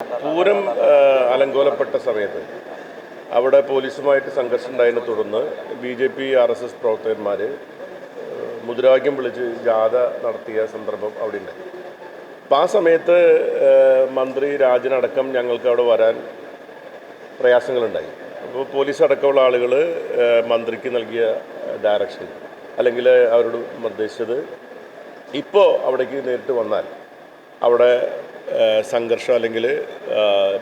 പൂരം അലങ്കോലപ്പെട്ട സമയത്ത് അവിടെ പോലീസുമായിട്ട് സംഘർഷം ഉണ്ടായതിനെ തുടർന്ന് B J P R S S പ്രവർത്തകന്മാർ മുദ്രാവാക്യം വിളിച്ച് ജാഥ നടത്തിയ സന്ദർഭം അവിടെ ഉണ്ട് അപ്പം ആ സമയത്ത് മന്ത്രി രാജനടക്കം ഞങ്ങൾക്ക് അവിടെ വരാൻ പ്രയാസങ്ങളുണ്ടായി. അപ്പോൾ പോലീസ് അടക്കമുള്ള ആളുകൾ മന്ത്രിക്ക് നൽകിയ ഡയറക്ഷൻ അല്ലെങ്കിൽ അവരോട് നിർദ്ദേശിച്ചത് ഇപ്പോൾ അവിടേക്ക് നേരിട്ട് വന്നാൽ അവിടെ സംഘർഷം അല്ലെങ്കിൽ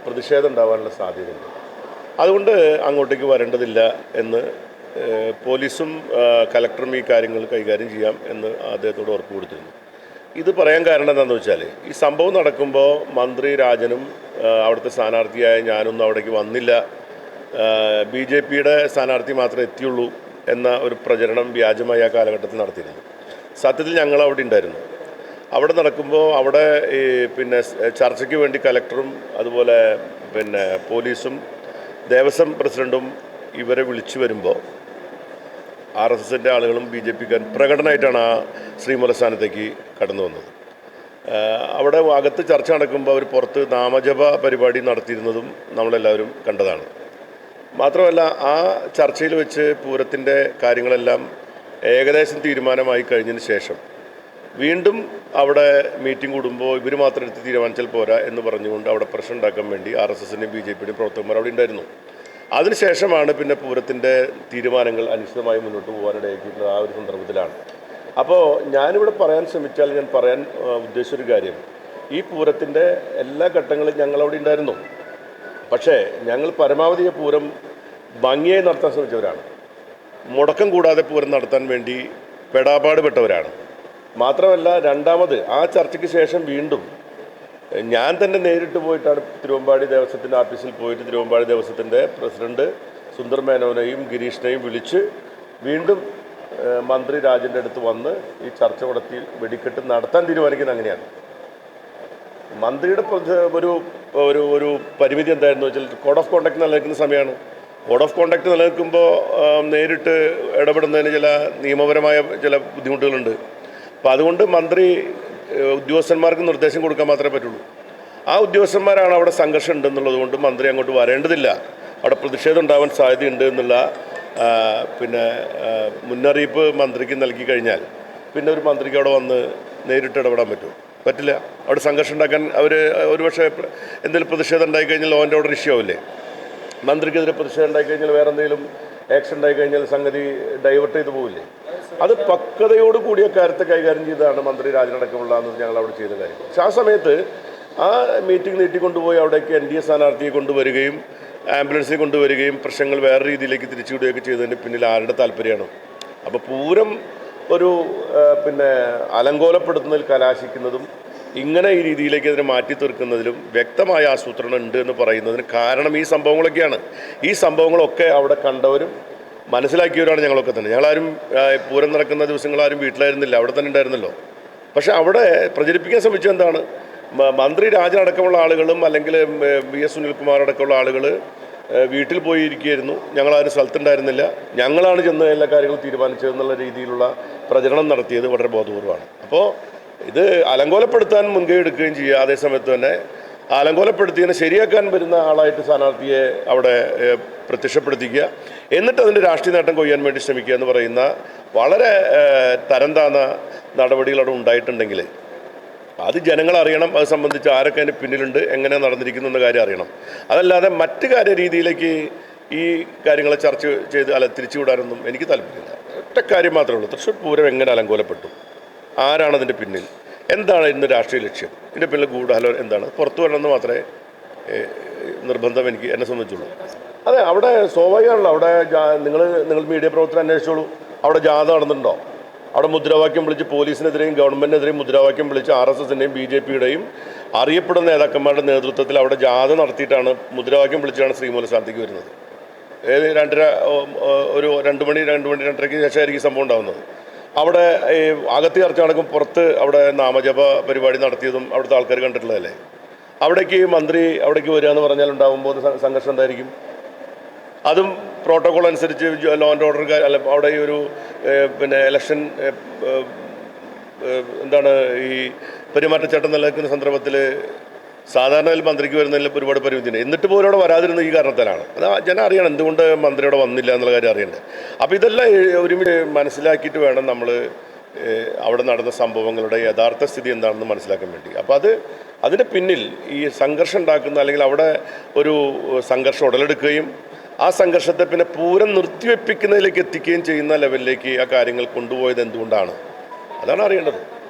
പ്രതിഷേധം ഉണ്ടാവാനുള്ള സാധ്യതയുണ്ട്. അതുകൊണ്ട് അങ്ങോട്ടേക്ക് വരേണ്ടതില്ല എന്ന് പോലീസും കലക്ടറും ഈ കാര്യങ്ങൾ കൈകാര്യം ചെയ്യാം എന്ന് അദ്ദേഹത്തോട് ഉറപ്പ് കൊടുത്തിരുന്നു. ഇത് പറയാൻ കാരണം എന്താണെന്ന് വെച്ചാൽ ഈ സംഭവം നടക്കുമ്പോൾ മന്ത്രി രാജനും അവിടുത്തെ സ്ഥാനാർത്ഥിയായ ഞാനൊന്നും അവിടേക്ക് വന്നില്ല. ബി ജെ പിയുടെ സ്ഥാനാർത്ഥി മാത്രമേ എത്തിയുള്ളൂ എന്ന ഒരു പ്രചരണം വ്യാജമായി ആ കാലഘട്ടത്തിൽ നടത്തിയിരുന്നു. സത്യത്തിൽ ഞങ്ങൾ അവിടെ ഉണ്ടായിരുന്നു. അവിടെ നടക്കുമ്പോൾ അവിടെ ഈ പിന്നെ ചർച്ചയ്ക്ക് വേണ്ടി കലക്ടറും അതുപോലെ പിന്നെ പോലീസും ദേവസ്വം പ്രസിഡന്റും ഇവരെ വിളിച്ചു വരുമ്പോൾ ആർ എസ് എസിന്റെ ആളുകളും ബി ജെ പിക്കാർ പ്രകടനമായിട്ടാണ് ആ ശ്രീമൂലസ്ഥാനത്തേക്ക് കടന്നു വന്നത്. അവിടെ അകത്ത് ചർച്ച നടക്കുമ്പോൾ അവർ പുറത്ത് നാമജപ പരിപാടി നടത്തിയിരുന്നതും നമ്മളെല്ലാവരും കണ്ടതാണ്. മാത്രമല്ല ആ ചർച്ചയിൽ വെച്ച് പൂരത്തിന്റെ കാര്യങ്ങളെല്ലാം ഏകദേശം തീരുമാനമായി കഴിഞ്ഞതിന് ശേഷം വീണ്ടും അവിടെ മീറ്റിംഗ് കൂടുമ്പോൾ ഇവർ മാത്രം എടുത്ത് തീരുമാനിച്ചാൽ പോരാ എന്ന് പറഞ്ഞുകൊണ്ട് അവിടെ പ്രശ്നം ഉണ്ടാക്കാൻ വേണ്ടി ആർ എസ് എസിന്റെയും ബി ജെ പിയുടെയും പ്രവർത്തകന്മാർ അവിടെ ഉണ്ടായിരുന്നു. അതിനുശേഷമാണ് പിന്നെ പൂരത്തിന്റെ തീരുമാനങ്ങൾ അനിശ്ചിതമായി മുന്നോട്ട് പോകാനിടയാക്കിയിട്ടുള്ളത് ആ ഒരു സന്ദർഭത്തിലാണ്. അപ്പോൾ ഞാനിവിടെ പറയാൻ ശ്രമിച്ചാൽ ഞാൻ പറയാൻ ഉദ്ദേശിച്ച ഉദ്ദേശിച്ചൊരു കാര്യം. ഈ പൂരത്തിന്റെ എല്ലാ ഘട്ടങ്ങളും ഞങ്ങളവിടെ ഉണ്ടായിരുന്നു. പക്ഷേ ഞങ്ങൾ പരമാവധി പൂരം ഭംഗിയായി നടത്താൻ ശ്രമിച്ചവരാണ്. മുടക്കം കൂടാതെ പൂരം നടത്താൻ വേണ്ടി പെടാപാട് പെട്ടവരാണ് മാത്രമല്ല രണ്ടാമത് ആ ചർച്ചയ്ക്ക് ശേഷം വീണ്ടും ഞാൻ തന്നെ നേരിട്ട് പോയിട്ടാണ് തിരുവമ്പാടി ദേവസ്വത്തിന്റെ ഓഫീസിൽ പോയിട്ട് തിരുവമ്പാടി ദേവസ്വത്തിന്റെ പ്രസിഡന്റ് സുന്ദർ മേനോനെയും ഗിരീഷിനെയും വിളിച്ച് വീണ്ടും മന്ത്രി രാജന്റെ അടുത്ത് വന്ന് ഈ ചർച്ച നടത്തി വെടിക്കെട്ട് നടത്താൻ തീരുമാനിക്കുന്നത് അങ്ങനെയാണ്. മന്ത്രിയുടെ ഒരു ഒരു ഒരു പരിമിതി എന്തായിരുന്നു വെച്ചാൽ കോഡ് ഓഫ് കോണ്ടാക്ട് നിലനിൽക്കുന്ന സമയമാണ്. കോഡ് ഓഫ് കോണ്ടാക്ട് നിലനിൽക്കുമ്പോൾ നേരിട്ട് ഇടപെടുന്നതിന് ചില നിയമപരമായ ചില ബുദ്ധിമുട്ടുകളുണ്ട്. അപ്പോൾ അതുകൊണ്ട് മന്ത്രി ഉദ്യോഗസ്ഥന്മാർക്ക് നിർദ്ദേശം കൊടുക്കാൻ മാത്രമേ പറ്റുള്ളൂ. ആ ഉദ്യോഗസ്ഥന്മാരാണ് അവിടെ സംഘർഷം ഉണ്ടെന്നുള്ളത് കൊണ്ട് മന്ത്രി അങ്ങോട്ട് വരേണ്ടതില്ല. അവിടെ പ്രതിഷേധം ഉണ്ടാവാൻ സാധ്യതയുണ്ട് എന്നുള്ള പിന്നെ മുന്നറിയിപ്പ് മന്ത്രിക്ക് നൽകി കഴിഞ്ഞാൽ പിന്നെ ഒരു മന്ത്രിക്ക് അവിടെ വന്ന് നേരിട്ട് ഇടപെടാൻ പറ്റുമോ പറ്റില്ല. അവിടെ സംഘർഷം ഉണ്ടാക്കാൻ അവർ ഒരുപക്ഷെ എന്തെങ്കിലും പ്രതിഷേധം ഉണ്ടായിക്കഴിഞ്ഞാൽ ആൻഡ് ഓർഡർ ഇഷ്യൂ ആവില്ലേ? മന്ത്രിക്കെതിരെ പ്രതിഷേധം ഉണ്ടായിക്കഴിഞ്ഞാൽ വേറെ എന്തെങ്കിലും ആക്ഷൻ ഉണ്ടായി കഴിഞ്ഞാൽ സംഗതി ഡൈവേർട്ട് ചെയ്ത് പോവില്ലേ? അത് പക്വതയോട് കൂടിയ കാര്യത്തെ കൈകാര്യം ചെയ്താണ് മന്ത്രി രാജനടക്കമുള്ള ഞങ്ങൾ അവിടെ ചെയ്ത കാര്യം. പക്ഷെ ആ സമയത്ത് ആ മീറ്റിംഗ് നീട്ടിക്കൊണ്ടുപോയി അവിടേക്ക് എൻ ഡി എ സ്ഥാനാർത്ഥിയെ കൊണ്ടുവരികയും ആംബുലൻസിൽ കൊണ്ടുവരികയും പ്രശ്നങ്ങൾ വേറെ രീതിയിലേക്ക് തിരിച്ചുവിടുകയൊക്കെ ചെയ്തതിന്റെ പിന്നിൽ ആരുടെ താല്പര്യമാണ്? അപ്പോൾ പൂരം ഒരു പിന്നെ അലങ്കോലപ്പെടുത്തുന്നതിൽ കലാശിക്കുന്നതും ഇങ്ങനെ ഈ രീതിയിലേക്ക് അതിനെ മാറ്റി തീർക്കുന്നതിലും വ്യക്തമായ ആസൂത്രണം ഉണ്ട് എന്ന് പറയുന്നതിന് കാരണം ഈ സംഭവങ്ങളൊക്കെയാണ്. ഈ സംഭവങ്ങളൊക്കെ അവിടെ കണ്ടവരും മനസ്സിലാക്കിയവരാണ് ഞങ്ങളൊക്കെ തന്നെ. ഞങ്ങളാരും പൂരം നടക്കുന്ന ദിവസങ്ങളാരും വീട്ടിലായിരുന്നില്ല. അവിടെ തന്നെ ഉണ്ടായിരുന്നല്ലോ. പക്ഷെ അവിടെ പ്രചരിപ്പിക്കാൻ ശ്രമിച്ചത് എന്താണ്? മന്ത്രി മന്ത്രി രാജനടക്കമുള്ള ആളുകളും അല്ലെങ്കിൽ വി എസ് സുനിൽകുമാർ അടക്കമുള്ള ആളുകൾ വീട്ടിൽ പോയി ഇരിക്കുകയായിരുന്നു ഞങ്ങളാരും സ്ഥലത്തുണ്ടായിരുന്നില്ല. ഞങ്ങളാണ് ചെന്ന് എല്ലാ കാര്യങ്ങളും തീരുമാനിച്ചതെന്നുള്ള രീതിയിലുള്ള പ്രചരണം നടത്തിയത് വളരെ ബോധപൂർവമാണ് അപ്പോൾ ഇത് അലങ്കോലപ്പെടുത്താൻ മുൻകൈ എടുക്കുകയും ചെയ്യുക. അതേസമയത്ത് തന്നെ അലങ്കോലപ്പെടുത്തിയതിനെ ശരിയാക്കാൻ വരുന്ന ആളായിട്ട് സ്ഥാനാർത്ഥിയെ അവിടെ പ്രത്യക്ഷപ്പെടുത്തിക്കുക. എന്നിട്ട് അതിന്റെ രാഷ്ട്രീയ നേട്ടം കൊയ്യാൻ വേണ്ടി ശ്രമിക്കുക എന്ന് പറയുന്ന വളരെ തരം താന്ന നടപടികൾ അവിടെ ഉണ്ടായിട്ടുണ്ടെങ്കിൽ അത് ജനങ്ങൾ അറിയണം. അത് സംബന്ധിച്ച് ആരൊക്കെ അതിന്റെ പിന്നിലുണ്ട് എങ്ങനെ നടന്നിരിക്കുന്നു എന്ന കാര്യം അറിയണം. അതല്ലാതെ മറ്റു കാര്യ രീതിയിലേക്ക് ഈ കാര്യങ്ങളെ ചർച്ച ചെയ്ത് അല്ല തിരിച്ചുവിടാനൊന്നും എനിക്ക് താല്പര്യമില്ല. ഒറ്റ കാര്യം മാത്രമേ ഉള്ളൂ. തൃശ്ശൂർ പൂരം എങ്ങനെ അലങ്കോലപ്പെട്ടു? ആരാണ് അതിന്റെ പിന്നിൽ? എന്താണ് ഇന്ന് രാഷ്ട്രീയ ലക്ഷ്യം? ഇതിന്റെ പിന്നിൽ ഗൂഢാലോ എന്താണ്? പുറത്തു വരണമെന്ന് മാത്രമേ നിർബന്ധം എനിക്ക് എന്നെ സംബന്ധിച്ചുള്ളൂ. അതെ അവിടെ സ്വാഭാവികമാണല്ലോ. അവിടെ നിങ്ങൾ നിങ്ങൾ മീഡിയ പ്രവർത്തനം അന്വേഷിച്ചോളൂ. അവിടെ ജാഥ നടന്നിട്ടുണ്ടോ? അവിടെ മുദ്രാവാക്യം വിളിച്ച് പോലീസിനെതിരെയും ഗവൺമെന്റിനെതിരെയും മുദ്രാവാക്യം വിളിച്ച് ആർ എസ് എസിന്റെയും ബി ജെ പിയുടെയും അറിയപ്പെടുന്ന നേതാക്കന്മാരുടെ നേതൃത്വത്തിൽ അവിടെ ജാഥ നടത്തിയിട്ടാണ് മുദ്രാവാക്യം വിളിച്ചാണ് ശ്രീമൂലസ്ഥാനത്തേക്ക് വരുന്നത്. ഏത് രണ്ടര ഒരു രണ്ട് മണി രണ്ട് മണി രണ്ടരയ്ക്ക് ശേഷമായിരിക്കും സംഭവം ഉണ്ടാകുന്നത് അവിടെ ഈ അകത്ത് ചർച്ച പുറത്ത് അവിടെ നാമജപ പരിപാടി നടത്തിയതും അവിടുത്തെ ആൾക്കാർ കണ്ടിട്ടുള്ളതല്ലേ? അവിടേക്ക് മന്ത്രി അവിടേക്ക് വരിക എന്ന് പറഞ്ഞാൽ ഉണ്ടാകുമ്പോൾ സംഘർഷം എന്തായിരിക്കും? അതും പ്രോട്ടോകോൾ അനുസരിച്ച് ലോ ആൻഡ് ഓർഡർ അല്ല അവിടെ ഈ ഒരു പിന്നെ ഇലക്ഷൻ എന്താണ് ഈ പെരുമാറ്റച്ചട്ടം നിലനിൽക്കുന്ന സന്ദർഭത്തിൽ സാധാരണ മന്ത്രിക്ക് വരുന്നതിൽ ഒരുപാട് പരിമിതിയുണ്ട്. എന്നിട്ട് പോലും അവിടെ വരാതിരുന്ന ഈ കാരണത്തിലാണ്. അത് ജനം അറിയണം എന്തുകൊണ്ട് മന്ത്രി അവിടെ വന്നില്ല എന്നുള്ള കാര്യം അറിയണ്ടേ. അപ്പോൾ ഇതെല്ലാം ഒരുമിച്ച് മനസ്സിലാക്കിയിട്ട് വേണം നമ്മൾ അവിടെ നടന്ന സംഭവങ്ങളുടെ യഥാർത്ഥ സ്ഥിതി എന്താണെന്ന് മനസ്സിലാക്കാൻ വേണ്ടി. അപ്പോൾ അത് അതിന് പിന്നിൽ ഈ സംഘർഷം ഉണ്ടാക്കുന്ന അല്ലെങ്കിൽ അവിടെ ഒരു സംഘർഷം ഉടലെടുക്കുകയും ആ സംഘർഷത്തെ പിന്നെ പൂരം നിർത്തിവെപ്പിക്കുന്നതിലേക്ക് എത്തിക്കുകയും ചെയ്യുന്ന ലെവലിലേക്ക് ആ കാര്യങ്ങൾ കൊണ്ടുപോയത് എന്തുകൊണ്ടാണ്? അതാണ് അറിയേണ്ടത്.